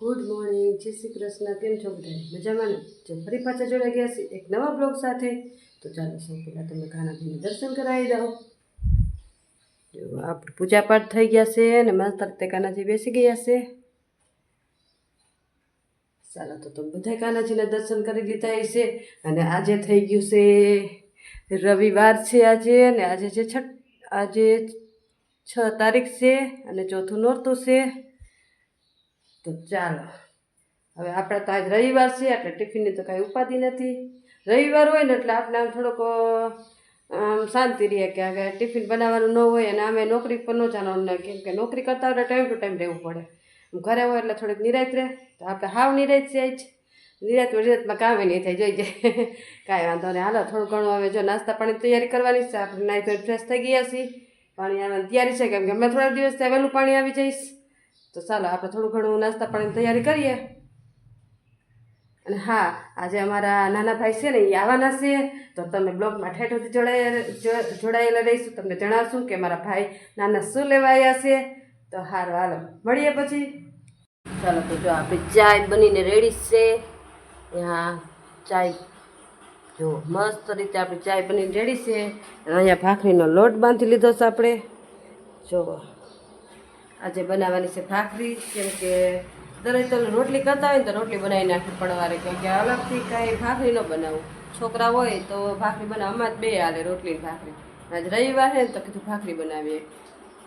Good morning, જય શ્રી કૃષ્ણ, કેમ છો બધા મજામાં ને? જો ફરી પાછા જોડાઈ ગયા છે એક નવા બ્લોગ સાથે, તો ચાલો સૌ પહેલાં તમે કાનાજીને દર્શન કરાવી દઉં જો આપણે પૂજા પાઠ થઈ ગયા છે અને મસ્ત રીતે કાનાજી બેસી ગયા છે. ચાલો, તો તમે બધા કાનાજીના દર્શન કરી લીધા છે અને આજે થઈ ગયું છે રવિવાર છે આજે, અને આજે છે છઠ, આજે છ તારીખ છે અને ચોથું નોરતું છે. તો ચાલો. હવે આપણે તો આજ રવિવાર છે, એટલે ટિફિનની તો કાંઈ ઉપાધિ નથી. રવિવાર હોય ને એટલે આપણે આમ થોડોક આમ શાંતિ રહીએ કે આગળ ટિફિન બનાવવાનું ન હોય અને અમે નોકરી પર ન જવાનું કેમ કે નોકરી કરતા હોય ટાઈમ ટુ ટાઈમ રહેવું પડે. ઘરે હોય એટલે થોડીક નિરાત રહે. તો આપણે હાવ નિરાત છે જ નિરાત નિરાતમાં કામે નહીં થાય, જોઈ જાય કાંઈ વાંધો નહીં. હાલો, થોડું ઘણું હવે જો નાસ્તા પાણી તૈયારી કરવાની છે. આપણે નાઈ ધોઈ ફ્રેશ થઈ ગયા છીએ. પાણી આવવાની તૈયારી છે, કેમ કે અમે થોડા દિવસ વહેલું પાણી આવી જઈશ. તો ચાલો, આપણે થોડું ઘણું નાસ્તા પાણીની તૈયારી કરીએ. અને હા, આજે અમારા નાના ભાઈ છે ને, એ આવવાના છે. તો તમે બ્લોગમાં ઠેઠોથી જોડાયેલા જોડાયેલા રહીશું. તમને જણાવશું કે મારા ભાઈ નાના શું લેવા આવ્યા છે. તો હારું, હાલો, મળીએ પછી. ચાલો, તો જો આપણી ચાય બનીને રેડી છે. ત્યાં ચાય, જો મસ્ત રીતે આપણી ચાય બનીને રેડી છે. અને અહીંયા ભાખરીનો લોટ બાંધી લીધો છે આપણે. જો આજે બનાવવાની છે ભાખરી, કેમ કે દરેક તો રોટલી કરતા હોય ને તો રોટલી બનાવી નાખવી પડવારે, કેમ કે અલગથી કાંઈ ભાખરી ન બનાવું. છોકરા હોય તો ભાખરી બનાવવામાં જ બે હાલે, રોટલી ભાખરી. આજ રવિવાર છે ને તો કીધું ભાખરી બનાવીએ.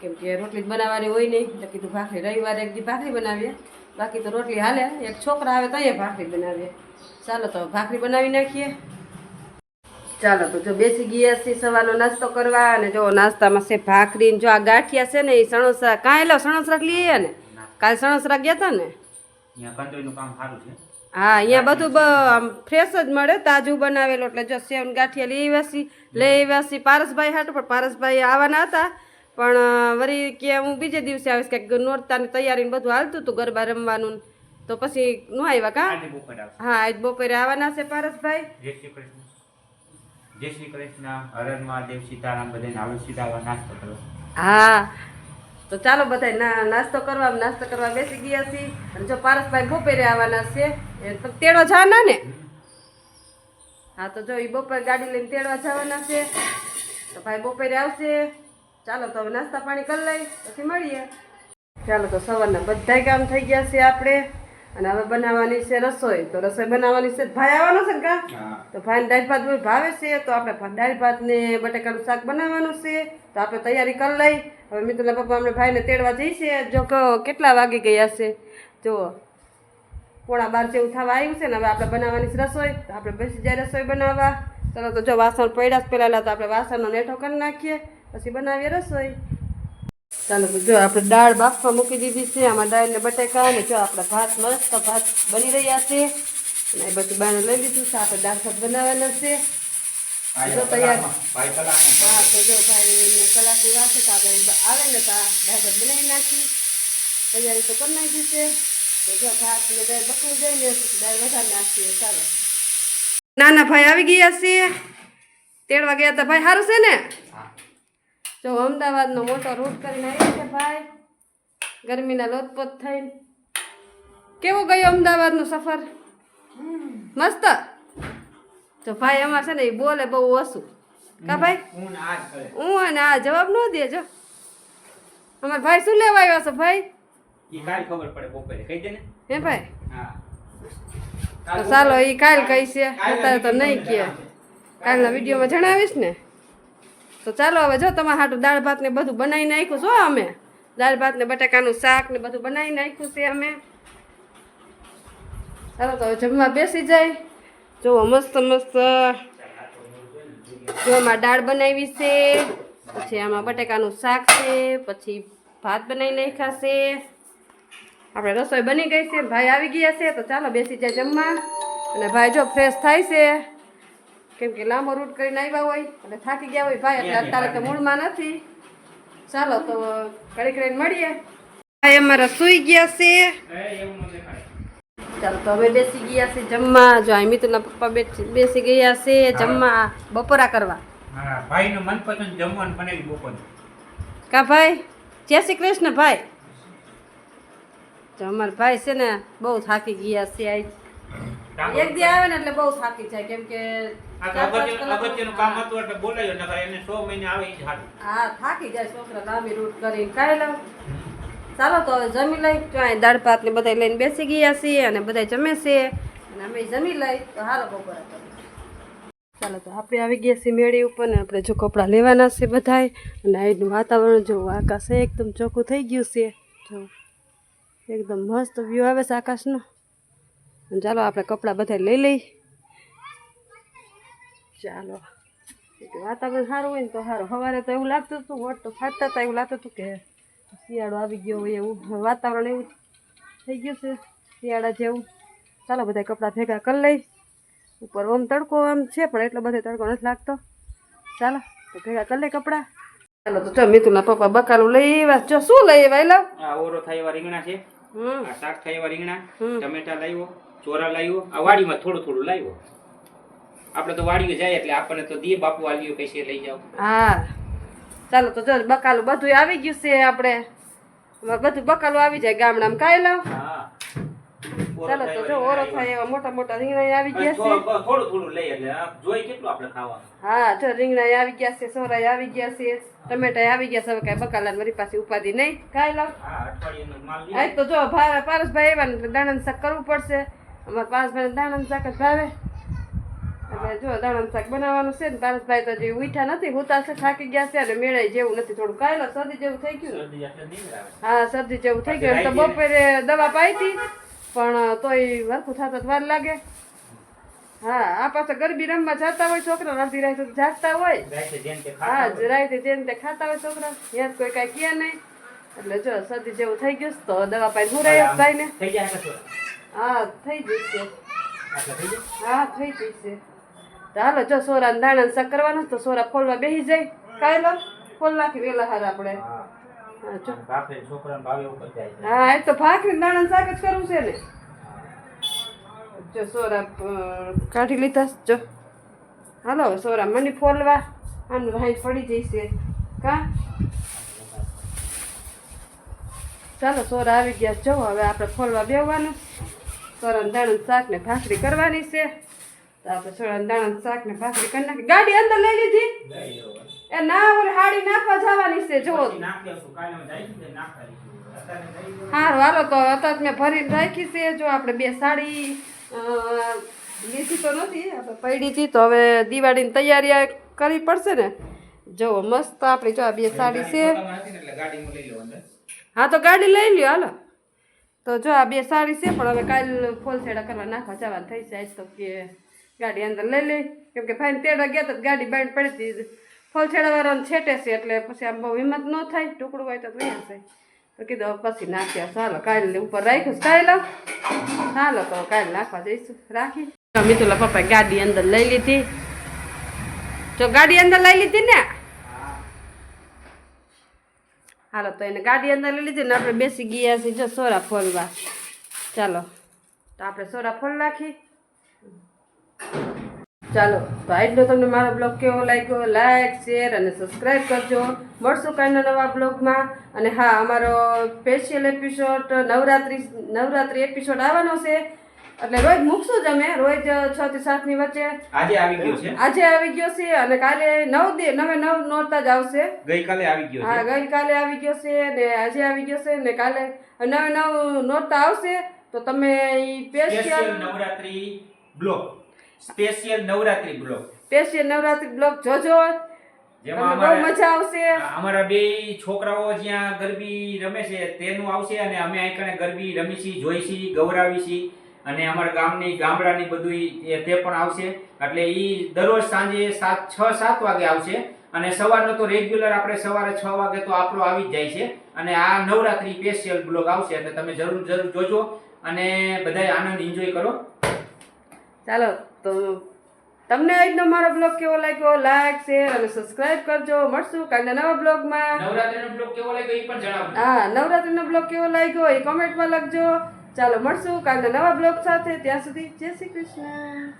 કેમ કે રોટલી જ બનાવવાની હોય નહીં, તો કીધું ભાખરી રવિવારે એક દી ભાખરી બનાવીએ. બાકી તો રોટલી હાલે, એક છોકરા આવે તો અહીંયા ભાખરી બનાવીએ. ચાલો તો ભાખરી બનાવી નાખીએ. ચાલો તો જો બેસી ગયા છીએ સવારનો નાસ્તો કરવા અને જો નાસ્તામાં છે ભાખરી જો આ ગાંઠિયા છે ને એ સણોસરા કાં એલો સણોસરા લઈએ ને કાલે સણોસરા ગયા હતા ને? હા અહીંયા બધું આમ ફ્રેશ જ મળે તાજું બનાવેલું એટલે જો સેવ ગાંઠિયા લઈ આવ્યા લઈ આવ્યા પારસભાઈ હાટ પણ પારસભાઈ આવવાના હતા. પણ વરી કે હું બીજે દિવસે આવીશ કે નોરતાની તૈયારીને બધું હાલતું હતું ગરબા રમવાનું તો પછી નો આવ્યા કા? હા આજ બપોરે આવવાના છે પારસભાઈ. જય શ્રી કૃષ્ણ હર મહાદેવ, સીતારામ, બધાને આવે સીતારામ નાસ્તો કરો. હા, તો ચાલો બધા ના, નાસ્તો કરવા નાસ્તો કરવા બેસી ગયા છીએ. અને જો પારસભાઈ બપોરે આવવાના છે તો તેડવા જવાના ને? હા, તો જો એ બપોરે ગાડી લઈને તેડવા જવાના છે. તો ભાઈ બપોરે આવશે. ચાલો તો હવે નાસ્તા પાણી કરી લઈ, પછી મળીએ. ચાલો તો સવારના બધાય કામ થઈ ગયા છે આપણે. અને હવે બનાવવાની છે રસોઈ. તો રસોઈ બનાવવાની છે. ભાઈ આવવાનો છે ને કા? તો ભાઈને દાળ ભાત ભાવે છે. તો આપણે દાળ ભાત ને બટેકાનું શાક બનાવવાનું છે. તો આપણે તૈયારી કરી લઈ. હવે મિત્રના પપ્પા અમને ભાઈને તેડવા જઈશે જો કેટલા વાગી ગયા છે? જુઓ. પોણા બાર જેવું થવા આવ્યું છે ને હવે આપણે બનાવવાની છે રસોઈ. તો આપણે બેસી જાય રસોઈ બનાવવા. ચલો તો જો વાસણ પડ્યા જ પહેલાં તો આપણે વાસણનો નેઠો કરી નાખીએ. પછી બનાવીએ રસોઈ. ચાલો જો આપણે દાળ બાફવા મૂકી દીધી છે આમાં દાળ ને બટાકા અને જો આપણા ભાત મસ્ત ભાત બની રહ્યા છે. અને એ બધું બાને લઈ લીધું છે આપણે દાળ ભાત બનાવવાના છે. જો તૈયાર. હા તો જો ભાઈ કલાકની વાત છે તો આપણે આવે ને તો દાળ ભાત બનાવી નાખી. તૈયારી તો કરી નાખી છે. તો જો ભાત ને દાળ બકરી જાય દાળ વધારે નાખીએ. ચાલો. નાના ભાઈ આવી ગયા છે. તેડવા ગયા હતા ભાઈ સારું છે ને? જો અમદાવાદનો મોટો રૂટ કરીને આવ્યો છે ભાઈ. ગરમીના લોતપોત થઈને. કેવો ગયો અમદાવાદનું સફર? મસ્ત? તો ભાઈ અમાર છે ને એ બોલે બહુ ઓછું. કા ભાઈ? હું જ અને આ જવાબ ન દેજો. અમાર ભાઈ શું લેવા આવ્યો છે ભાઈ? ઈ કાલ ખબર પડે બપોરે. કહી દે ને. હે ભાઈ? હા. તો ચાલો એ કાલ કહીશે. અત્યારે તો નહીં કહે કાલના વિડીયોમાં જણાવીશ ને? તો ચાલો હવે જો તમારા હાટું દાળ ભાત ને બધું બનાવી નાખ્યું છો અમે. દાળ ભાત ને બટાકાનું શાક ને બધું બનાવી નાખ્યું છે અમે. ચાલો તો હવે જમવા બેસી જાય. જો મસ્ત મસ્ત. જો આમાં દાળ બનાવી છે, પછી આમાં બટાકાનું શાક છે, પછી ભાત બનાવી નાખ્યા છે. આપણે રસોઈ બની ગઈ છે, ભાઈ આવી ગયા છે, તો ચાલો બેસી જાય જમવા. અને ભાઈ જો ફ્રેશ થાય છે. કેમ કે લાંબો રૂટ કરીને આવ્યા હોય અને થાકી ગયા હોય ભાઈ એટલે અત્યારે તો મૂળમાં નથી. ચાલો તો ઘડી કરીને મળીએ. ભાઈ અમારા સૂઈ ગયા છે. ચાલો તો હવે બેસી ગયા છે જમવા. જો આ મિતુના પપ્પા બેસી ગયા છે જમવા બપોરા કરવા. ભાઈનું મનપસંદ જમવાનું બનેલું બપોર. કા ભાઈ? જય શ્રી કૃષ્ણ ભાઈ. અમારા ભાઈ છે ને બહુ થાકી ગયા છે આજ. એક દી આવે ને એટલે બહુ થાકી જાય કેમ કે અગત્યનું કામ હતું એટલે બોલાયો નકર એને 100 મહિને આવે ઈ જ હા થાકી જાય છોકરા લાંબી રૂટ કરીને કાઈ લઉં ચાલો તો હવે જમી લઈ ત્યાં દાળ ભાત ને બધા લઈને બેસી ગયા છીએ અને બધા જમે છે. અને અમે જમી લઈ તો હાલો બપોર ચાલો તો આપણે આવી ગયા છીએ મેળી ઉપર ને આપણે જો કપડાં લેવાના છે બધાય. અને આજનું વાતાવરણ જો આકાશ એકદમ ચોખ્ખું થઈ ગયું છે. જો એકદમ મસ્ત વ્યૂ આવે છે આકાશનો. અને ચાલો આપણે કપડાં બધા લઈ લઈ. ચાલો. વાતાવરણ સારું હોય ને તો સારું. સવારે તો એવું લાગતું હતું વોટ તો ફાટતા હતા એવું લાગતું હતું કે શિયાળો આવી ગયો હોય એવું. વાતાવરણ એવું થઈ ગયું છે શિયાળા જેવું. ચાલો બધા કપડાં ભેગા કરી લઈ. ઉપર ઓમ તડકો આમ છે પણ એટલો બધો તડકો નથી લાગતો. ચાલો તો ભેગા કરી લઈ કપડાં. ચાલો તો ચો મિતુના પપ્પા બકાલું લઈ આવ્યા. જો શું લઈ આવ્યા આ ઓરો થાય એવા રીંગણા છે. શાક થાય એવા રીંગણા. ટમેટા લાવ્યો. ચોરા લાવ્યો આ વાડીમાં થોડું થોડું લાવ્યો આપણે તો વાડીએ જાય એટલે આપણને તો દીએ બાપુ આવ્યો કઈ લઈ જાવ હા. ચાલો તો જો બકાલું બધું આવી ગયું છે આપણે. બધું બકાલું આવી જાય ગામડામાં. કાંઈ લાવ. ચાલો તો જો ઓરો થાય એવા મોટા મોટા રીંગણા આવી ગયા છે. થોડું થોડું લઈ એટલે જોઈ કેટલું આપણે ખાવાનું. હા જો રીંગણા આવી ગયા છે સોરાય આવી ગયા છે ટમેટા આવી ગયા છે. હવે કાંઈ બકાલા મારી પાસે ઉપાધિ નહીં. કાંઈ લાવ. હા તો જો પારસભાઈ એવા દાણા શાક કરવું પડશે. અમારા પારસભાઈ દાણાનું શાક જ ભાવે. એટલે જો દાણાનું શાક બનાવવાનું છે ને પારસભાઈ તો હજી ઉઠા નથી. હુતા છે થાકી ગયા છે અને મેળાય જેવું નથી. થોડું કાયલો શરદી જેવું થઈ ગયું. ને. હા શરદી જેવું થઈ ગયું. તો બપોરે દવા પાઈ હતી પણ તોય વરખું થતા વાર લાગે. હા આ પાછા ગરબી રમવા જતા હોય છોકરા અડધી રાત જાગતા હોય. રાતે હા. જરાય જેમ તે ખાતા હોય છોકરા. યાદ કોઈ કાંઈ કહે નહીં. એટલે જો શરદી જેવું થઈ ગયું તો દવા પાઈ હું રહ્યા કે શું? હા થઈ જશે. હા થઈ જશે. ચાલો જો સોરા દાણા શાક કરવાનું તો સોરા ફોલવા બેસી જાય. કાંઈ લો ફોલ નાખી વેલા હાર આપણે. હા. એ તો ભાખરી દાણા શાક જ કરવું છે ને. જો સોરા કાઢી લીધા જો. હાલો હવે સોરા મને ફોલવા. આનું રાઈ પડી જશે કા? ચાલો સોરા આવી ગયા. જો હવે આપણે ફોલવા બેવાનું સોરાનું દાણાનું શાક ને ભાખરી કરવાની છે. તો આપણે શાક ને ભાખરી કરી નાખી. ગાડી અંદર લઈ લીધી. એ ના ઓલી હાડી નાખવા જવાની છે જો તો. હારું હાલો તો અત્યારે મેં ભરીને રાખી છે. જો આપણે બે સાડી લીધી તો નથી આપણે પડી હતી તો હવે દિવાળીની તૈયારી કરવી પડશે ને. જો મસ્ત આપણી જો આ બે સાડી છે. હા તો ગાડી લઈ લ્યો હાલો. તો જો આ બે સારી છે, પણ હવે કાલ ફોલછેડા કરવા નાખવા જવાનું થઈ છે તો કે ગાડી અંદર લઈ લઈ. કેમ કે ફાઈન તેડવા ગયા તો ગાડી બાંધ પડી હતી ફોલ વાળાને છેટે છે એટલે પછી આમ બહુ હિંમત ન થાય, ટુકડું હોય તો વયા થાય તો કીધું પછી નાખ્યા. ચાલો, કાલે ઉપર રાખ્યું કાલે ચાલો, તો કાલે નાખવા જઈશું. રાખી. મિતુલા પપ્પાએ ગાડી અંદર લઈ લીધી. જો ગાડી અંદર લઈ લીધી ને હાલો, તો એને ગાડી અંદર લઈ લીધી ને આપણે બેસી ગયા છીએ. જો, સોરા ફોલવા. ચાલો, તો આપણે સોરા ફોલ નાખી. ચાલો, તો આજનો તમને મારો બ્લોગ કેવો લાગ્યો? લાઈક શેર અને સબસ્ક્રાઈબ કરજો. મળશું કાંઈના નવા બ્લોગમાં. અને હા, અમારો special episode Navratri Navratri episode આવવાનો છે. એટલે રોજ મૂકશું જ અમે રોજ છ થી સાતની વચ્ચે. આજે આવી ગયો છે? આજે આવી ગયો છે અને કાલે નવ દે નવે નવ નોરતા જ આવશે. ગઈકાલે આવી ગયો હા ગઈકાલે આવી ગયો છે ને આજે આવી ગયો છે ને કાલે નવે નવ નોરતા આવશે તો તમે special Navratri blog. Special Navratri blog. Special Navratri blog જોજો. જેમાં બહુ અમારા મજા આવશે. અમારા બે છોકરાઓ જ્યાં ગરબી રમે છે તેનું આવશે અને અમે અહીં ગરબી રમી જોઈશી જોઈ ગૌરાવી અને અમારા ગામની ગામડાની બધું તે પણ આવશે. એટલે એ દરરોજ સાંજે સાત છ સાત વાગે આવશે. અને સવારનો તો રેગ્યુલર આપણે સવારે છ વાગે તો આપણો આવી જ જાય છે. અને આ નવરાત્રી સ્પેશિયલ બ્લોગ આવશે એટલે તમે જરૂર જરૂર જોજો. અને બધાય આનંદ એન્જોય કરો. ચાલો તો તમને આજનો મારો બ્લોગ કેવો લાગ્યો? લાઈક શેર અને સબસ્ક્રાઇબ કરજો. મળશું કાલના નવા બ્લોગમાં નવરાત્રીનો બ્લોગ કેવો લાગ્યો એ પણ જણાવજો. હા નવરાત્રીનો બ્લોગ કેવો લાગ્યો એ કોમેન્ટમાં લખજો. ચાલો મળશું કાલના નવા બ્લોગ સાથે. ત્યાં સુધી જય શ્રી કૃષ્ણ.